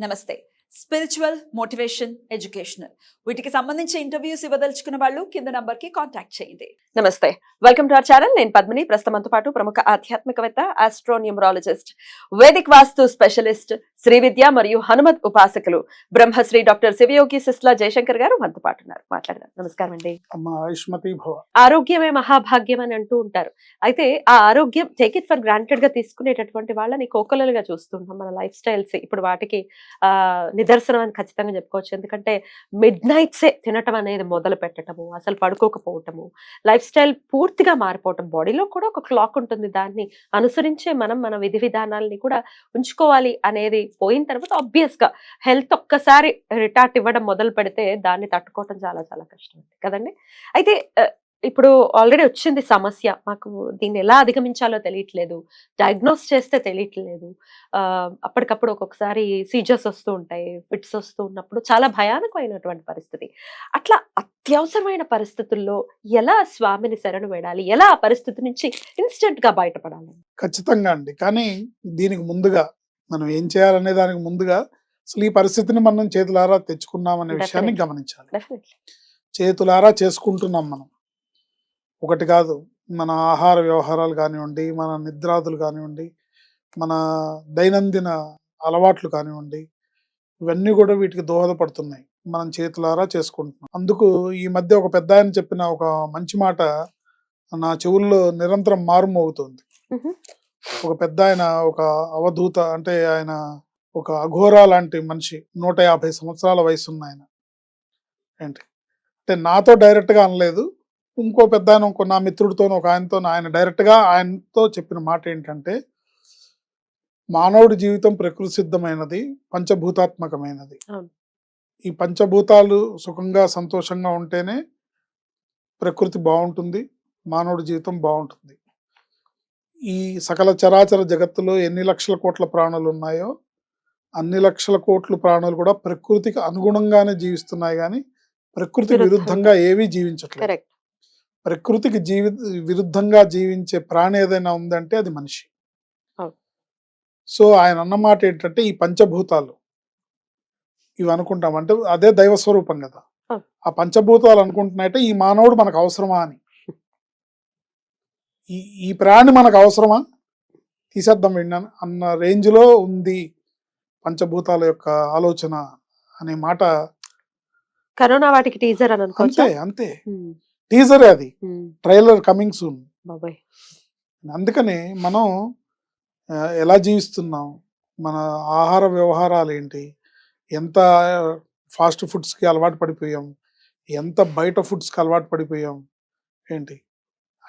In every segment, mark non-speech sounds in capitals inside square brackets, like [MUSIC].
నమస్తే. Spiritual motivation educational వీటికి సంబంధించి ఇంటర్వ్యూస్ ఇవ్వదలుచుకున్న వాళ్ళు కింద నంబర్కి కాంటాక్ట్ చేయండి. నమస్తే. వెల్కమ్ టు అవర్ ఛానల్ నేను పద్మిని. ప్రస్తుతంతో పాటు ప్రముఖ ఆధ్యాత్మికవేత్త astronumerologist Vedic vastu specialist Shri విద్య మరియు హనుమత్ ఉపాసకులు బ్రహ్మశ్రీ డాక్టర్ శివయోగి సిస్లా జయశంకర్ గారు మనతో పాటు ఉన్నారు. మాట్లాడదాం. నమస్కారం అండి. అమ్మ ఆయుష్మతి భవ. ఆరోగ్యమే మహాభాగ్యం అని అంటూ ఉంటారు. అయితే ఆ ఆరోగ్యం టేక్ ఇట్ ఫర్ గ్రాంటెడ్గా తీసుకునేటటువంటి వాళ్ళని కోకొలలుగా చూస్తుంటాం మన లైఫ్ స్టైల్స్ ఇప్పుడు వాటికి ఆ నిదర్శనం అని ఖచ్చితంగా చెప్పుకోవచ్చు. ఎందుకంటే మిడ్ నైట్సే తినటం అనేది మొదలు పెట్టడము అసలు పడుకోకపోవటము లైఫ్ స్టైల్ పూర్తిగా మారిపోవటం బాడీలో కూడా ఒక క్లాక్ ఉంటుంది. దాన్ని అనుసరించే మనం మన విధి విధానాల్ని కూడా ఉంచుకోవాలి అనేది పోయిన తర్వాత ఆబ్వియస్గా హెల్త్ ఒక్కసారి రిటార్ట్ ఇవ్వడం మొదలు పెడితే దాన్ని తట్టుకోవటం చాలా చాలా కష్టం కదండి? అయితే ఇప్పుడు ఆల్రెడీ వచ్చింది సమస్య. మాకు దీన్ని ఎలా అధిగమించాలో తెలియట్లేదు. డయాగ్నోస్ చేస్తే తెలియట్లేదు. అప్పటికప్పుడు ఒక్కొక్కసారి సీజర్స్ వస్తూ ఉంటాయి ఫిట్స్ వస్తూ ఉన్నప్పుడు చాలా భయానకమైనటువంటి పరిస్థితి. అట్లా అత్యవసరమైన పరిస్థితుల్లో ఎలా స్వామిని శరణు వేడాలి? ఎలా ఆ పరిస్థితి నుంచి ఇన్స్టెంట్గా బయటపడాలి? ఖచ్చితంగా అండి. కానీ దీనికి ముందుగా మనం ఏం చేయాలనే దానికి ముందుగా అసలు ఈ పరిస్థితిని మనం చేతులారా తెచ్చుకున్నాం అనే విషయాన్ని. గమనించాలి. చేతులారా చేసుకుంటున్నాం మనం. ఒకటి కాదు. మన ఆహార వ్యవహారాలు కానివ్వండి మన నిద్రాదులు కానివ్వండి మన దైనందిన అలవాట్లు కానివ్వండి ఇవన్నీ కూడా వీటికి దోహదపడుతున్నాయి. మనం చేతులారా చేసుకుంటున్నాం. అందుకు ఈ మధ్య ఒక పెద్ద ఆయన చెప్పిన ఒక మంచి మాట నా చెవుల్లో నిరంతరం మారుమోగుతుంది. ఒక పెద్ద ఆయన ఒక అవధూత అంటే ఆయన ఒక అఘోరా లాంటి మనిషి నూట యాభై సంవత్సరాల వయసు ఉన్న ఆయన. ఏంటి? అంటే నాతో డైరెక్ట్గా అనలేదు. ఇంకో పెద్ద ఆయన ఇంకో నా మిత్రుడితో ఒక ఆయనతో ఆయన డైరెక్ట్గా ఆయనతో చెప్పిన మాట ఏంటంటే మానవుడి జీవితం ప్రకృతి సిద్ధమైనది పంచభూతాత్మకమైనది. ఈ పంచభూతాలు సుఖంగా సంతోషంగా ఉంటేనే ప్రకృతి బాగుంటుంది మానవుడి జీవితం బాగుంటుంది ఈ సకల చరాచర జగత్తులో ఎన్ని లక్షల కోట్ల ప్రాణులు ఉన్నాయో అన్ని లక్షల కోట్ల ప్రాణులు కూడా ప్రకృతికి అనుగుణంగానే జీవిస్తున్నాయి కానీ ప్రకృతికి విరుద్ధంగా. ఏవి జీవించట్లేదు ప్రకృతికి జీవి విరుద్ధంగా జీవించే ప్రాణి ఏదైనా ఉందంటే అది మనిషి. సో ఆయన అన్నమాట ఏంటంటే ఈ పంచభూతాలు. ఇవి అనుకుంటాం. అంటే అదే దైవ స్వరూపం కదా. ఆ పంచభూతాలు అనుకుంటున్నాయంటే ఈ మానవుడు మనకు అవసరమా అని. ఈ ఈ ప్రాణి మనకు అవసరమా? తీసేద్దాం విన్నాను అన్న రేంజ్లో ఉంది పంచభూతాల యొక్క ఆలోచన అనే మాట. కరోనా వాటికి టీజర్ అని అంతే అంతే. టీజరే అది. Trailer coming soon. అందుకని మనం ఎలా జీవిస్తున్నాం మన ఆహార వ్యవహారాలు ఏంటి ఎంత ఫాస్ట్ ఫుడ్స్కి అలవాటు పడిపోయాం ఎంత బయట ఫుడ్స్కి అలవాటు పడిపోయాం ఏంటి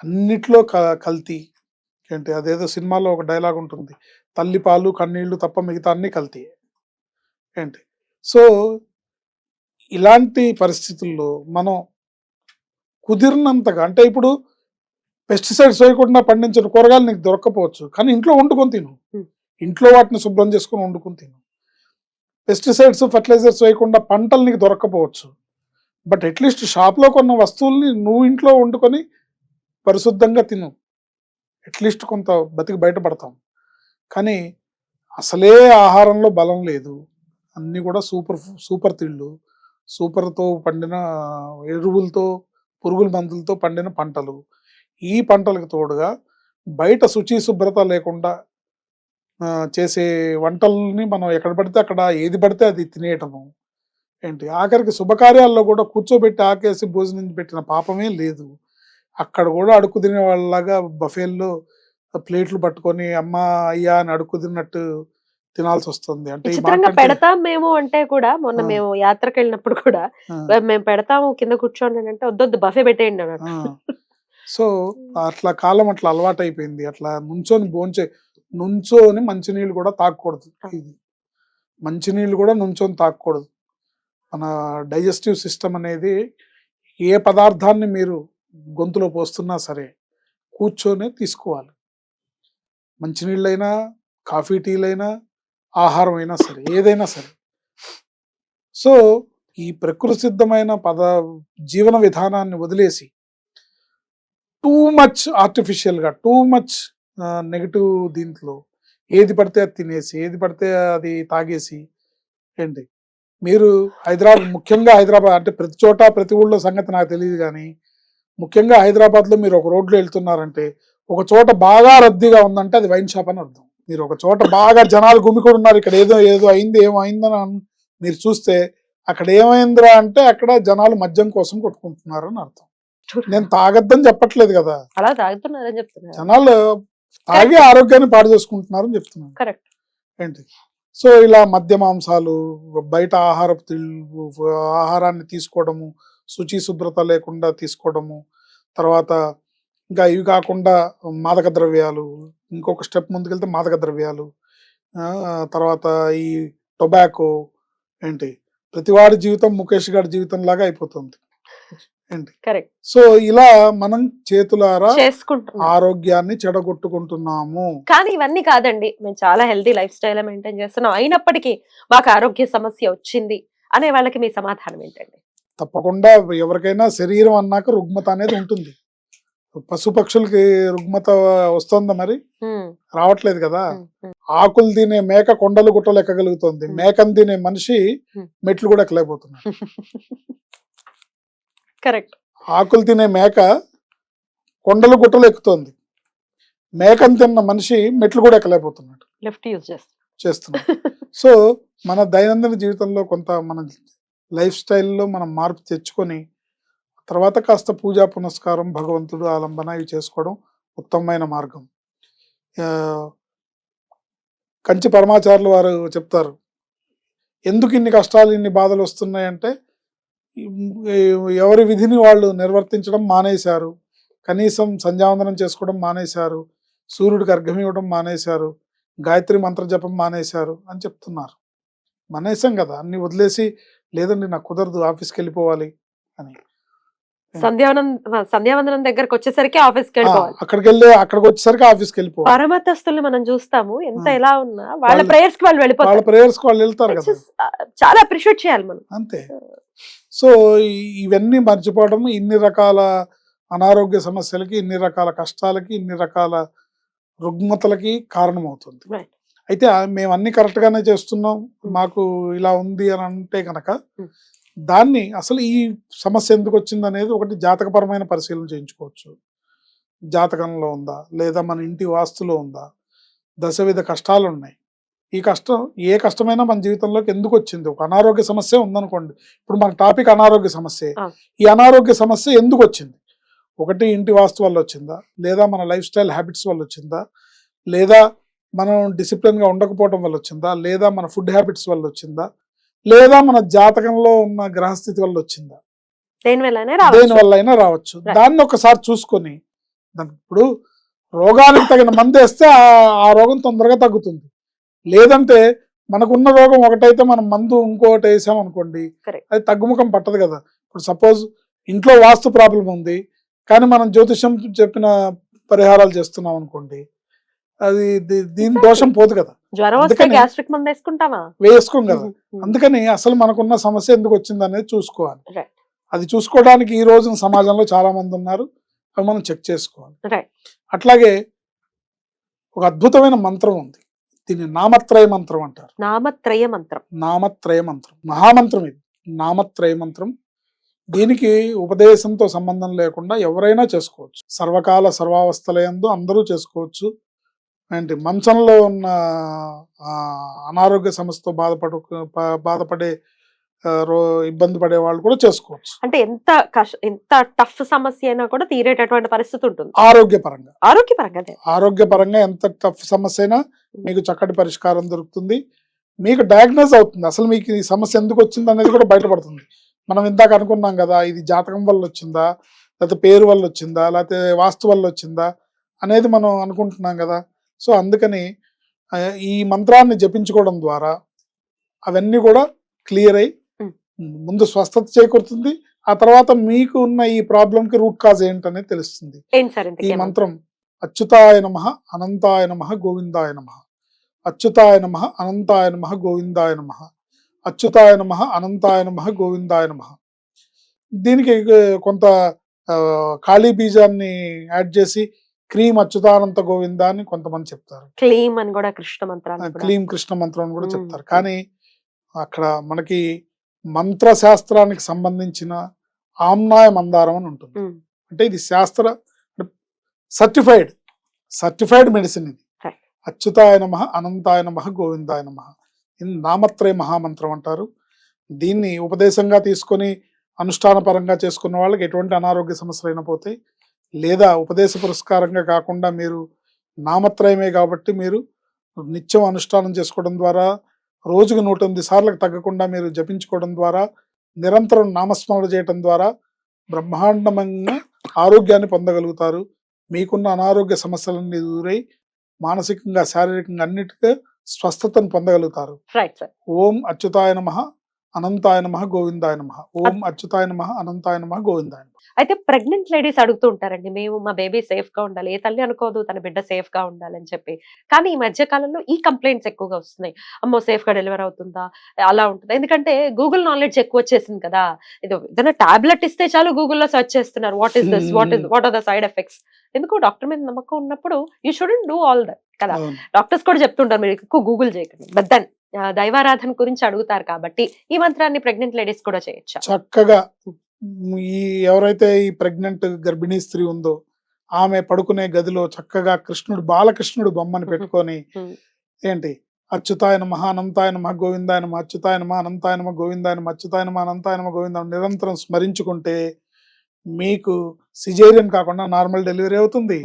అన్నిట్లో క కల్తీ ఏంటి అదేదో సినిమాలో ఒక డైలాగ్ ఉంటుంది తల్లి పాలు కన్నీళ్ళు తప్ప మిగతా అన్ని కల్తీ ఏంటి. సో ఇలాంటి పరిస్థితుల్లో మనం కుదిరినంతగా అంటే ఇప్పుడు పెస్టిసైడ్స్ వేయకుండా పండించిన కూరగాయలు నీకు దొరక్కపోవచ్చు కానీ ఇంట్లో వండుకొని తిను. ఇంట్లో వాటిని శుభ్రం చేసుకొని వండుకొని తిను. పెస్టిసైడ్స్ ఫర్టిలైజర్స్ వేయకుండా పంటలు నీకు దొరక్కపోవచ్చు. బట్ అట్లీస్ట్ షాప్లో కొన్న వస్తువుల్ని నువ్వు ఇంట్లో వండుకొని పరిశుద్ధంగా తిను. అట్లీస్ట్ కొంత బతికి బయటపడతాం. కానీ అసలే ఆహారంలో బలం లేదు. అన్నీ కూడా సూపర్ సూపర్ తిళ్ళు. సూపర్తో పండిన ఎరువులతో పురుగుల మందులతో పండిన పంటలు. ఈ పంటలకు తోడుగా బయట శుచి శుభ్రత లేకుండా చేసే వంటల్ని మనం ఎక్కడ పడితే అక్కడ ఏది పడితే అది తినేయటము. ఏంటి? ఆఖరికి శుభకార్యాల్లో కూడా కూర్చోబెట్టి ఆకేసి భోజనం పెట్టిన పాపమే లేదు. అక్కడ కూడా అడుక్కు తినే వాళ్ళలాగా బఫేల్లో ప్లేట్లు పట్టుకొని అమ్మ అయ్యా అని అడుక్కు తిన్నట్టు తినాల్సి వస్తుంది అంటే విచిత్రంగా పెడతాం మేము అంటే కూడా మొన్న. మేము యాత్రకు వెళ్ళినప్పుడు కూడా. మేము పెడతాము కింద కూర్చోండి అంటే వద్దొద్దు బఫే పెట్టేయండి అన్నారు ఆ. సో [LAUGHS] అట్లా కాలం అట్లా అలవాటు అయిపోయింది అట్లా నుంచొని భోంచే నుంచోని మంచినీళ్ళు కూడా తాగకూడదు ఇది మంచినీళ్ళు కూడా నుంచొని తాగకూడదు మన డైజెస్టివ్ సిస్టమ్ అనేది ఏ పదార్థాన్ని మీరు గొంతులో పోస్తున్నా సరే కూర్చొనే తీసుకోవాలి. మంచినీళ్ళైనా కాఫీ టీలైనా ఆహారం అయినా సరే ఏదైనా సరే. సో ఈ ప్రకృతి సిద్ధమైన పద జీవన విధానాన్ని వదిలేసి టూ మచ్ ఆర్టిఫిషియల్గా టూ మచ్ నెగిటివ్ దీంట్లో ఏది పడితే అది తినేసి ఏది పడితే అది తాగేసి ఏంటి? మీరు హైదరాబాద్ ముఖ్యంగా హైదరాబాద్ అంటే ప్రతి చోట ప్రతి ఊళ్ళో సంగతి నాకు తెలియదు కానీ ముఖ్యంగా హైదరాబాద్లో మీరు ఒక రోడ్లో వెళ్తున్నారంటే ఒక చోట బాగా రద్దీగా ఉందంటే అది వైన్ షాప్ అని అర్థం. మీరు ఒక చోట బాగా జనాలు గుమికూడి ఉన్నారు ఇక్కడ ఏదో ఏదో అయింది ఏమో అయిందని అన్- మీరు చూస్తే అక్కడ ఏమైందిరా అంటే అక్కడ జనాలు మద్యం కోసం కొట్టుకుంటున్నారు అని అర్థం. నేను తాగద్దని చెప్పట్లేదు కదా. అలా తాగుతున్నారని చెప్తున్నారు. జనాలు తాగి ఆరోగ్యాన్ని పాడు చేసుకుంటున్నారని చెప్తున్నాను కరెక్ట్. ఏంటి? సో ఇలా మద్య మాంసాలు బయట ఆహారపు తిళ్ళు ఆహారాన్ని తీసుకోవడము శుచి శుభ్రత లేకుండా తీసుకోవడము తర్వాత ఇంకా ఇవి కాకుండా మాదక ద్రవ్యాలు ఇంకొక స్టెప్ ముందుకెళ్తే మాదక ద్రవ్యాలు ఆ, తర్వాత ఈ టొబాకో ఏంటి? ప్రతివాడి జీవితం ముఖేష్ గారి జీవితం లాగా అయిపోతుంది. ఏంటి? కరెక్ట్. సో ఇలా మనం చేతులారా ఆరోగ్యాన్ని చెడగొట్టుకుంటున్నాము. కానీ ఇవన్నీ కాదండి. మేము చాలా హెల్తీ లైఫ్ స్టైల్ మెయింటైన్ చేస్తున్నాం. అయినప్పటికీ మాకు ఆరోగ్య సమస్య వచ్చింది అనే వాళ్ళకి మీ సమాధానం ఏంటండి? తప్పకుండా ఎవరికైనా శరీరం అన్నాక రుగ్మత అనేది ఉంటుంది. పశు పక్షులకి రుగ్మత వస్తుందా మరి? రావట్లేదు కదా. ఆకులు తినే మేక కొండలు గుట్టలు ఎక్కగలుగుతుంది. మేకను తినే మనిషి. మెట్లు కూడా ఎక్కలేకపోతున్నాడు. [LAUGHS] కరెక్ట్. ఆకులు తినే మేక కొండలు గుట్టలు ఎక్కుతోంది. మేకను తిన్న మనిషి మెట్లు కూడా ఎక్కలేకపోతున్నాడు. లెఫ్ట్ యూజ్ చేస్తాం. చేస్తున్నాడు. సో మన దైనందిన జీవితంలో కొంత మన లైఫ్ స్టైల్లో మనం మార్పు తెచ్చుకొని తర్వాత కాస్త పూజా పునస్కారం భగవంతుడు ఆలంబన ఇవి చేసుకోవడం ఉత్తమమైన మార్గం. కంచి పరమాచారులు వారు చెప్తారు ఎందుకు ఇన్ని కష్టాలు ఇన్ని బాధలు వస్తున్నాయంటే ఎవరి విధిని వాళ్ళు నిర్వర్తించడం మానేశారు. కనీసం సంధ్యావందనం చేసుకోవడం మానేశారు. సూర్యుడికి అర్ఘం ఇవ్వడం మానేశారు. గాయత్రి మంత్ర జపం మానేశారు అని చెప్తున్నారు. మానేశాం కదా అన్ని వదిలేసి లేదండి నాకు కుదరదు ఆఫీస్కి వెళ్ళిపోవాలి అని. సంధ్యావనం సంధ్యావందనం దగ్గరకు వచ్చేసరికి ఆఫీస్కి ఆ, వెళ్ళిపోవాలి. అక్కడికి వెళ్ళి అక్కడికి వచ్చేసరికి ఆఫీస్కి వెళ్ళిపోవాలి. పరమతస్తుల్ని మనం చూస్తాము ఎంత. ఎలా ఉన్నా వాళ్ళ ప్రేయర్స్కి వాళ్ళు ప్రేయర్స్ వాళ్ళు వెళ్తారు కదా. చాలా అప్రిషియేట్ చేయాలి మనం. అంతే. సో ఇవన్నీ మర్చిపోవడం ఇన్ని రకాల అనారోగ్య సమస్యలకి ఇన్ని రకాల కష్టాలకి ఇన్ని రకాల రుగ్మతలకి కారణమవుతుంది. అయితే మేము అన్ని కరెక్ట్ గానే చేస్తున్నాం మాకు ఇలా ఉంది అని అంటే కనుక. దాన్ని అసలు ఈ సమస్య ఎందుకు వచ్చింది అనేది ఒకటి జాతకపరమైన పరిశీలన చేయించుకోవచ్చు. జాతకంలో ఉందా? లేదా మన ఇంటి వాస్తులో ఉందా? దశవిధ కష్టాలు ఉన్నాయి ఈ కష్టం ఏ కష్టమైనా మన జీవితంలోకి ఎందుకు వచ్చింది ఒక అనారోగ్య సమస్య ఉందనుకోండి. ఇప్పుడు మన టాపిక్ అనారోగ్య సమస్య. ఈ అనారోగ్య సమస్య ఎందుకు వచ్చింది ఒకటి ఇంటి వాస్తు వల్ల వచ్చిందా లేదా మన లైఫ్ స్టైల్ హ్యాబిట్స్ వల్ల వచ్చిందా లేదా మనం డిసిప్లిన్గా ఉండకపోవడం వల్ల వచ్చిందా లేదా మన ఫుడ్ హ్యాబిట్స్ వల్ల వచ్చిందా లేదా మన జాతకంలో ఉన్న గ్రహస్థితి వల్ల వచ్చిందా? దేని వల్ల అయినా రావచ్చు. దాన్ని ఒకసారి చూసుకొని ఇప్పుడు రోగానికి తగిన మందు వేస్తే ఆ- రోగం తొందరగా తగ్గుతుంది. లేదంటే మనకున్న రోగం ఒకటైతే మనం మందు ఇంకోటి వేసాం అనుకోండి. అది తగ్గుముఖం పట్టదు కదా. ఇప్పుడు సపోజ్ ఇంట్లో వాస్తు ప్రాబ్లం ఉంది కానీ మనం జ్యోతిషం చెప్పిన పరిహారాలు చేస్తున్నాం అనుకోండి అది దీని. దోషం పోదు కదా. జ్వరం వస్తే అందుకని- గ్యాస్ట్రిక్ మంది వేసుకుంటావా? వేసుకోం కదా. అందుకని అసలు మనకున్న సమస్య ఎందుకు వచ్చింది అనేది చూసుకోవాలి. అది చూసుకోవడానికి ఈ రోజున సమాజంలో చాలా మంది ఉన్నారు. అవి మనం చెక్ చేసుకోవాలి. అట్లాగే ఒక అద్భుతమైన మంత్రం ఉంది. దీన్ని నామత్రయ మంత్రం అంటారు. నామత్రయ మంత్రం. నామత్రయ మంత్రం. మహామంత్రం ఇది. నామత్రయ మంత్రం. దీనికి ఉపదేశంతో సంబంధం లేకుండా ఎవరైనా చేసుకోవచ్చు. సర్వకాల సర్వావస్థలయందు అందరూ చేసుకోవచ్చు. ఏంటి మంచంలో ఉన్న ఆ, అనారోగ్య సమస్యతో బాధపడు బాధపడే ఇబ్బంది పడే వాళ్ళు కూడా చేసుకోవచ్చు. అంటే ఎంత ఎంత టఫ్ సమస్య అయినా కూడా తీరేటటువంటి పరిస్థితి ఉంటుంది. ఆరోగ్యపరంగా. ఆరోగ్యపరంగా. ఆరోగ్యపరంగా ఎంత టఫ్ సమస్య అయినా మీకు చక్కటి పరిష్కారం దొరుకుతుంది. మీకు డయాగ్నోజ్ అవుతుంది. అసలు మీకు ఈ సమస్య ఎందుకు వచ్చింది అనేది కూడా బయటపడుతుంది. మనం ఇందాక అనుకున్నాం కదా ఇది జాతకం వల్ల వచ్చిందా లేకపోతే పేరు వల్ల వచ్చిందా లేకపోతే వాస్తు వల్ల వచ్చిందా అనేది మనం అనుకుంటున్నాం కదా. సో అందుకని ఈ మంత్రాన్ని జపించుకోవడం ద్వారా అవన్నీ కూడా క్లియర్ అయి. ముందు స్వస్థత చేకూరుతుంది. ఆ తర్వాత మీకు ఉన్న ఈ ప్రాబ్లంకి రూట్ కాజ్ ఏంటనేది తెలుస్తుంది. ఈ? మంత్రం అచ్యుతాయ నమ అనంతాయ నమ గోవిందాయ నమ. అచ్యుతాయ నమ అనంతాయ నమ గోవిందాయ నమ. అచ్యుతాయ నమ అనంతాయ నమ గోవిందాయ నమ. దీనికి కొంత ఖాళీ బీజాన్ని యాడ్ చేసి క్రీమ్ అచ్యుతానంత గోవింద అని కొంతమంది చెప్తారు క్లీమ్ అని కూడా కృష్ణ మంత్రాన్ని కూడా. క్లీమ్ కృష్ణ మంత్రం అని కూడా మ్మ్. చెప్తారు కానీ అక్కడ మనకి మంత్రశాస్త్రానికి సంబంధించిన ఆమ్నాయ మందారం అని ఉంటుంది ఉమ్. అంటే ఇది శాస్త్ర సర్టిఫైడ్ సర్టిఫైడ్ మెడిసిన్ ఇది Right. అచ్యుతాయ నమ అనంతాయ నమ గోవిందాయ నమ ఇది నామత్రయ మహామంత్రం అంటారు దీన్ని ఉపదేశంగా తీసుకొని అనుష్ఠాన పరంగా చేసుకున్న వాళ్ళకి ఎటువంటి అనారోగ్య సమస్యలు అయినా పోతాయి లేదా ఉపదేశ పురస్కారంగా కాకుండా మీరు నామత్రయమే కాబట్టి మీరు నిత్యం అనుష్ఠానం చేసుకోవడం ద్వారా రోజుకు నూట ఎనిమిది సార్లకు తగ్గకుండా మీరు జపించుకోవడం ద్వారా నిరంతరం నామస్మరణ చేయటం ద్వారా బ్రహ్మాండమైన ఆరోగ్యాన్ని పొందగలుగుతారు. మీకున్న అనారోగ్య సమస్యలన్నీ దూరై మానసికంగా శారీరకంగా అన్నిటికీ స్వస్థతను పొందగలుగుతారు. ఓం అచ్యుతాయ నమ. అనంతాయ నమ గోవిందాయ నమ. ఓం అచ్యుతాయ నమ అనంతాయ నమ గోవిందాయ నమ. అయితే ప్రెగ్నెంట్ లేడీస్ అడుగుతూ ఉంటారండి మేము మా బేబీ సేఫ్గా ఉండాలి ఏ తల్లి అనుకోదు తన బిడ్డ సేఫ్గా ఉండాలని చెప్పి. కానీ ఈ మధ్య కాలంలో ఈ కంప్లైంట్స్ ఎక్కువగా వస్తున్నాయి. అమ్మో సేఫ్గా డెలివర్ అవుతుందా? అలా ఉంటుంది. ఎందుకంటే గూగుల్ నాలెడ్జ్ ఎక్కువ వచ్చేసింది కదా. ఇది ఏదైనా టాబ్లెట్ ఇస్తే చాలు గూగుల్లో సెర్చ్ చేస్తున్నారు. What is this? What is what are the side effects? ఎందుకు డాక్టర్ మీద నమ్మకం ఉన్నప్పుడు you shouldn't do all that కదా. డాక్టర్స్ కూడా చెప్తుంటారు మీరు ఎక్కువ గూగుల్ చేయకండి. బట్ దెన్ దైవారాధన గురించి అడుగుతారు కాబట్టి ఈ మంత్రాన్ని ప్రెగ్నెంట్ లేడీస్ కూడా చేయొచ్చా. చక్కగా ఈ ఎవరైతే ఈ ప్రెగ్నెంట్ గర్భిణీ స్త్రీ ఉందో ఆమె పడుకునే గదిలో చక్కగా కృష్ణుడు బాలకృష్ణుడు బొమ్మని పెట్టుకొని. ఏంటి? అచ్యుతాయన మహా అనంతాయన మహా గోవిందాయన అచ్యుతాయన మహా అనంతాయన మహా గోవిందాయన అచ్యుతాయన మహా అనంతాయన మహా గోవిందాయన నిరంతరం స్మరించుకుంటే మీకు సిజేరియన్ కాకుండా నార్మల్ డెలివరీ అవుతుంది.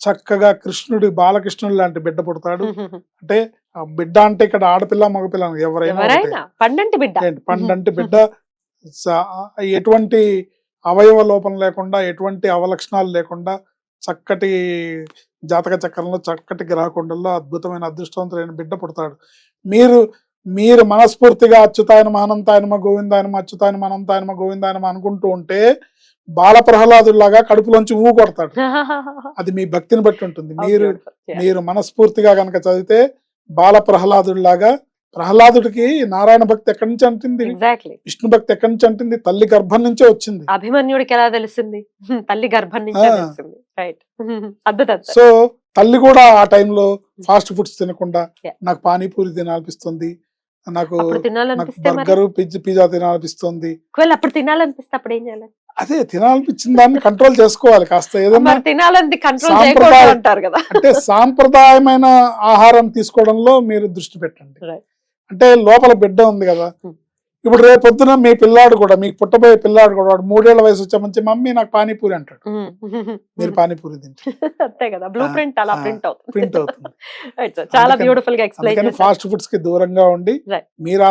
చక్కగా కృష్ణుడి బాలకృష్ణుడు లాంటి బిడ్డ పుడతాడు. అంటే బిడ్డ అంటే ఇక్కడ ఆడపిల్ల మగపిల్ల ఎవరైనా పండంటి బిడ్డ. పండంటి బిడ్డ ఎటువంటి అవయవ లోపం లేకుండా ఎటువంటి అవలక్షణాలు లేకుండా చక్కటి జాతక చక్రంలో చక్కటి గ్రహకుండల్లో అద్భుతమైన అదృష్టవంతులైన బిడ్డ పుడతాడు. మీరు మీరు మనస్ఫూర్తిగా అచ్యుతాయనమ అనంతాయనమ గోవిందాయనమ అచ్యుతాయనమ అనంతాయనమ గోవిందాయనమ అనుకుంటూ ఉంటే బాల ప్రహ్లాదుల్లాగా కడుపులోంచి ఊ కొడతాడు. [LAUGHS] అది మీ భక్తిని బట్టి ఉంటుంది. మీరు మీరు మనస్ఫూర్తిగా కనుక చదివితే బాల ప్రహ్లాదుడిలాగా ప్రహ్లాదుడికి నారాయణ భక్తి ఎక్కడి నుంచి అంటుంది? విష్ణు భక్తి ఎక్కడి నుంచి అంటుంది? తల్లి గర్భం నుంచే వచ్చింది. అభిమన్యుడికి ఎలా తెలిసింది? తల్లి గర్భం నుంచే. సో తల్లి కూడా ఆ టైంలో ఫాస్ట్ ఫుడ్స్ తినకుండా. నాకు పానీపూరి తినాలనిపిస్తుంది. నాకు బర్గర్ పిజ్జా పిజ్జా తినాలనిపిస్తుంది. అప్పుడు తినాలనిపిస్తే అప్పుడు ఏం చేయాలి? అదే తినాలనిపించిన దాన్ని కంట్రోల్ చేసుకోవాలి. కాస్త ఏదన్నా మరి తినాలని కంట్రోల్ అంటారు కదా. అంటే సాంప్రదాయమైన ఆహారం తీసుకోవడంలో మీరు దృష్టి పెట్టండి. అంటే లోపల బిడ్డ ఉంది కదా. Hmm. ఇప్పుడు రేపు పొద్దున మీ పిల్లాడు కూడా మీకు పుట్టబోయే పిల్లాడు కూడా వాడు మూడేళ్ళ వయసు వచ్చే మంచి మమ్మీ నాకు పానీపూరి అంటాడు. మీరు పానీపూరి అంతే కదా బ్లూ ప్రింట్ అలా ప్రింట్ అవుతుంది. ప్రింట్. చాలా బ్యూటిఫుల్గా ఎక్స్ప్లెయిన్ ఫాస్ట్ ఫుడ్స్కి దూరంగా ఉండి. మీరు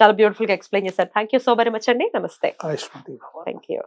చాలా బ్యూటిఫుల్గా ఎక్స్ప్లెయిన్ చేశారు. Thank you so very much అండి. నమస్తే. Thank you